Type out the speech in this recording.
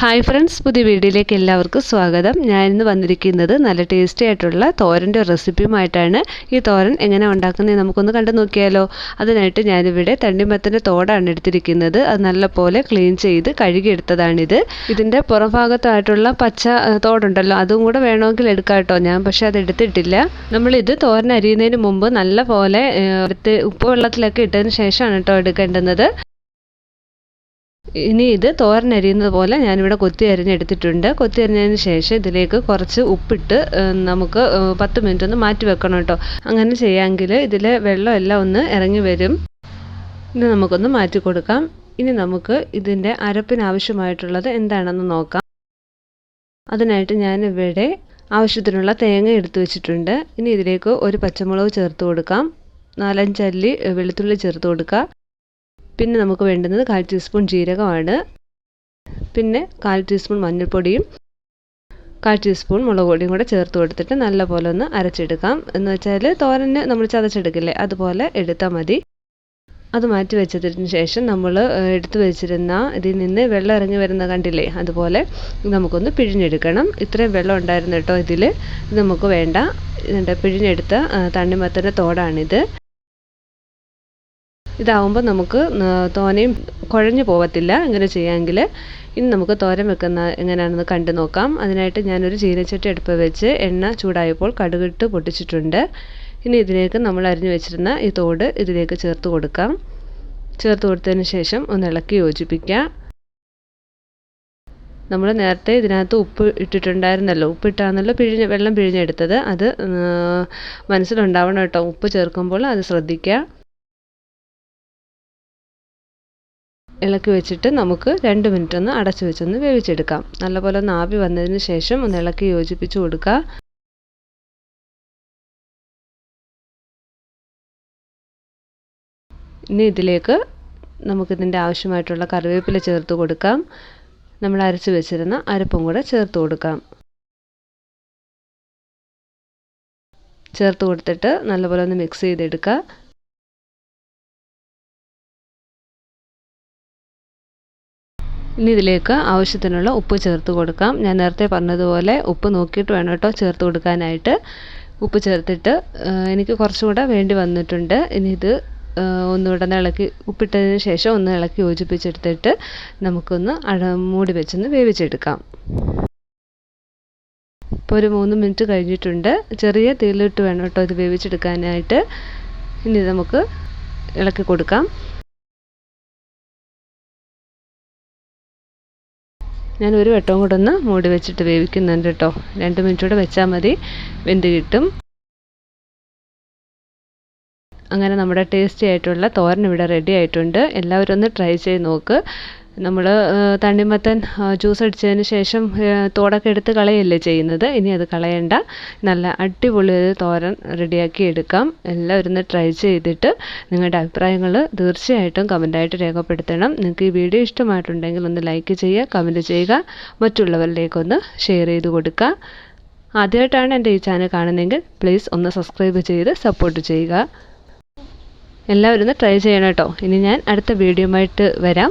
Hi friends പുതിയ വീഡിയോയിലേക്ക് എല്ലാവർക്കും സ്വാഗതം. ഞാൻ ഇന്ന് വന്നിരിക്കുന്നത് നല്ല ടേസ്റ്റി ആയിട്ടുള്ള തോരന്റെ റെസിപ്പിയുമായിട്ടാണ്. ഈ തോരൻ എങ്ങനെ ഉണ്ടാക്കുന്നത് നമുക്കൊന്ന് കണ്ടു നോക്കിയാലോ? അതിനായിട്ട് ഞാനിവിടെ തണ്ണിമത്തന്റെ തോടാണ് എടുത്തിരിക്കുന്നത്. അത് നല്ലപോലെ ക്ലീൻ ചെയ്ത് കഴുകിയെടുത്തതാണിത്. ഇതിന്റെ പുറം ഭാഗത്തായിട്ടുള്ള പച്ച തോടുണ്ടല്ലോ അതും കൂടെ വേണമെങ്കിൽ എടുക്കാം കേട്ടോ. ഞാൻ പക്ഷേ അത് എടുത്തിട്ടില്ല. നമ്മളിത് തോരൻ അരിയുന്നതിന് മുമ്പ് നല്ല പോലെ എടുത്ത് ഉപ്പ് വെള്ളത്തിലൊക്കെ ഇട്ടതിന് ശേഷമാണ് കേട്ടോ എടുക്കേണ്ടുന്നത്. ഇനി ഇത് തോരനരിയുന്നത് പോലെ ഞാനിവിടെ കൊത്തി അരിഞ്ഞെടുത്തിട്ടുണ്ട് കൊത്തി അരിഞ്ഞതിന് ശേഷം ഇതിലേക്ക് കുറച്ച് ഉപ്പിട്ട് നമുക്ക് പത്ത് മിനിറ്റ് ഒന്ന് മാറ്റി വെക്കണം കേട്ടോ. അങ്ങനെ ചെയ്യാമെങ്കിൽ ഇതിലെ വെള്ളം എല്ലാം ഒന്ന് ഇറങ്ങി വരും. ഇത് നമുക്കൊന്ന് മാറ്റി കൊടുക്കാം. ഇനി നമുക്ക് ഇതിന്റെ അരപ്പിനാവശ്യമായിട്ടുള്ളത് എന്താണെന്ന് നോക്കാം. അതിനായിട്ട് ഞാനിവിടെ ആവശ്യത്തിനുള്ള തേങ്ങ എടുത്തു വെച്ചിട്ടുണ്ട്. ഇനി ഇതിലേക്ക് ഒരു പച്ചമുളക് ചേർത്ത് കൊടുക്കാം. നാലഞ്ചല്ലി വെളുത്തുള്ളി ചേർത്ത് കൊടുക്കുക. പിന്നെ നമുക്ക് വേണ്ടുന്നത് കാൽ ടീസ്പൂൺ ജീരകമാണ്. പിന്നെ കാൽ ടീസ്പൂൺ മഞ്ഞൾപ്പൊടിയും കാൽ ടീസ്പൂൺ മുളക് പൊടിയും കൂടെ ചേർത്ത് കൊടുത്തിട്ട് നല്ലപോലെ ഒന്ന് അരച്ചെടുക്കാം. എന്ന് വെച്ചാൽ തോരന് നമ്മൾ ചതച്ചെടുക്കില്ലേ അതുപോലെ എടുത്താൽ മതി. അത് മാറ്റി വെച്ചതിന് ശേഷം നമ്മൾ എടുത്തു വെച്ചിരുന്ന ഇതിൽ നിന്ന് വെള്ളം ഇറങ്ങി വരുന്ന കണ്ടില്ലേ അതുപോലെ നമുക്കൊന്ന് പിഴിഞ്ഞെടുക്കണം. ഇത്രയും വെള്ളം ഉണ്ടായിരുന്നു കേട്ടോ ഇതിൽ. ഇത് നമുക്ക് വേണ്ട. ഇതിന്റെ പിഴിഞ്ഞെടുത്ത തണ്ണിമത്തന്റെ തോടാണിത്. ഇതാവുമ്പോൾ നമുക്ക് തോനയും കുഴഞ്ഞു പോകത്തില്ല ഇങ്ങനെ ചെയ്യാമെങ്കിൽ ഇനി നമുക്ക് തോരൻ വെക്കുന്ന എങ്ങനെയാണെന്ന് കണ്ടു നോക്കാം. അതിനായിട്ട് ഞാനൊരു ചീനച്ചട്ടി അടുപ്പ് വെച്ച് എണ്ണ ചൂടായപ്പോൾ കടുകിട്ട് പൊട്ടിച്ചിട്ടുണ്ട്. ഇനി ഇതിലേക്ക് നമ്മൾ അരിഞ്ഞു വെച്ചിരുന്ന ഈ തോട് ഇതിലേക്ക് ചേർത്ത് കൊടുക്കാം. ചേർത്ത് കൊടുത്തതിന് ശേഷം ഒന്ന് ഇളക്കി യോജിപ്പിക്കാം. നമ്മൾ നേരത്തെ ഇതിനകത്ത് ഉപ്പ് ഇട്ടിട്ടുണ്ടായിരുന്നല്ലോ. ഉപ്പിട്ടാണല്ലോ പിഴിഞ്ഞ് വെള്ളം പിഴിഞ്ഞെടുത്തത്. അത് മനസ്സിലുണ്ടാവണം കേട്ടോ. ഉപ്പ് ചേർക്കുമ്പോൾ അത് ശ്രദ്ധിക്കുക ഇളക്കി വെച്ചിട്ട് നമുക്ക് രണ്ട് മിനിറ്റ് ഒന്ന് അടച്ചു വെച്ചൊന്ന് വേവിച്ചെടുക്കാം. നല്ലപോലെ ഒന്ന് ആവി വന്നതിന് ശേഷം ഒന്ന് ഇളക്കി യോജിപ്പിച്ച് കൊടുക്കുക. ഇനി ഇതിലേക്ക് നമുക്കിതിന്റെ ആവശ്യമായിട്ടുള്ള കറിവേപ്പില ചേർത്ത് കൊടുക്കാം. നമ്മൾ അരച്ച് വെച്ചിരുന്ന അരപ്പും കൂടെ ചേർത്ത് കൊടുക്കാം. ചേർത്ത് കൊടുത്തിട്ട് നല്ലപോലെ ഒന്ന് മിക്സ് ചെയ്തെടുക്കുക. ഇനി ഇതിലേക്ക് ആവശ്യത്തിനുള്ള ഉപ്പ് ചേർത്ത് കൊടുക്കാം. ഞാൻ നേരത്തെ പറഞ്ഞതുപോലെ ഉപ്പ് നോക്കിയിട്ട് വേണം കേട്ടോ ചേർത്ത് കൊടുക്കാനായിട്ട്. ഉപ്പ് ചേർത്തിട്ട് എനിക്ക് കുറച്ചും കൂടെ വേണ്ടി വന്നിട്ടുണ്ട്. ഇനി ഇത് ഒന്നുകൂടെ ഒന്ന് ഇളക്കി ഉപ്പിട്ടതിന് ശേഷം ഒന്ന് ഇളക്കി യോജിപ്പിച്ചെടുത്തിട്ട് നമുക്കൊന്ന് അട മൂടി വെച്ചൊന്ന് വേവിച്ചെടുക്കാം. ഇപ്പോൾ ഒരു മൂന്ന് മിനിറ്റ് കഴിഞ്ഞിട്ടുണ്ട്. ചെറിയ തീയിലിട്ട് വേണം കേട്ടോ ഇത് വേവിച്ചെടുക്കാനായിട്ട്. ഇനി നമുക്ക് ഇളക്കി കൊടുക്കാം. ഞാൻ ഒരു വട്ടവും കൂടെ ഒന്ന് മൂടി വെച്ചിട്ട് വേവിക്കുന്നുണ്ട് കേട്ടോ രണ്ട് മിനിറ്റ് കൂടെ വെച്ചാൽ മതി. വെന്ത് കിട്ടും. അങ്ങനെ നമ്മുടെ ടേസ്റ്റി ആയിട്ടുള്ള തോരൻ ഇവിടെ റെഡി ആയിട്ടുണ്ട്. എല്ലാവരും ഒന്ന് ട്രൈ ചെയ്ത് നോക്ക്. നമ്മൾ തണ്ണിമത്തൻ ജ്യൂസ് അടിച്ചതിന് ശേഷം തോടൊക്കെ എടുത്ത് കളയല്ലേ ചെയ്യുന്നത്? ഇനി അത് കളയണ്ട. നല്ല അടിപൊളി ഒരു തോരൻ റെഡിയാക്കി എടുക്കാം. എല്ലാവരും ഒന്ന് ട്രൈ ചെയ്തിട്ട് നിങ്ങളുടെ അഭിപ്രായങ്ങൾ തീർച്ചയായിട്ടും കമന്റായിട്ട് രേഖപ്പെടുത്തണം. നിങ്ങൾക്ക് ഈ വീഡിയോ ഇഷ്ടമായിട്ടുണ്ടെങ്കിൽ ഒന്ന് ലൈക്ക് ചെയ്യുക കമന്റ് ചെയ്യുക മറ്റുള്ളവരിലേക്കൊന്ന് ഷെയർ ചെയ്ത് കൊടുക്കുക. ആദ്യമായിട്ടാണ് എന്റെ ഈ ചാനൽ കാണുന്നതെങ്കിൽ പ്ലീസ് ഒന്ന് സബ്സ്ക്രൈബ് ചെയ്ത് സപ്പോർട്ട് ചെയ്യുക. എല്ലാവരും ഒന്ന് ട്രൈ ചെയ്യണം കേട്ടോ. ഇനി ഞാൻ അടുത്ത വീഡിയോ ആയിട്ട് വരാം.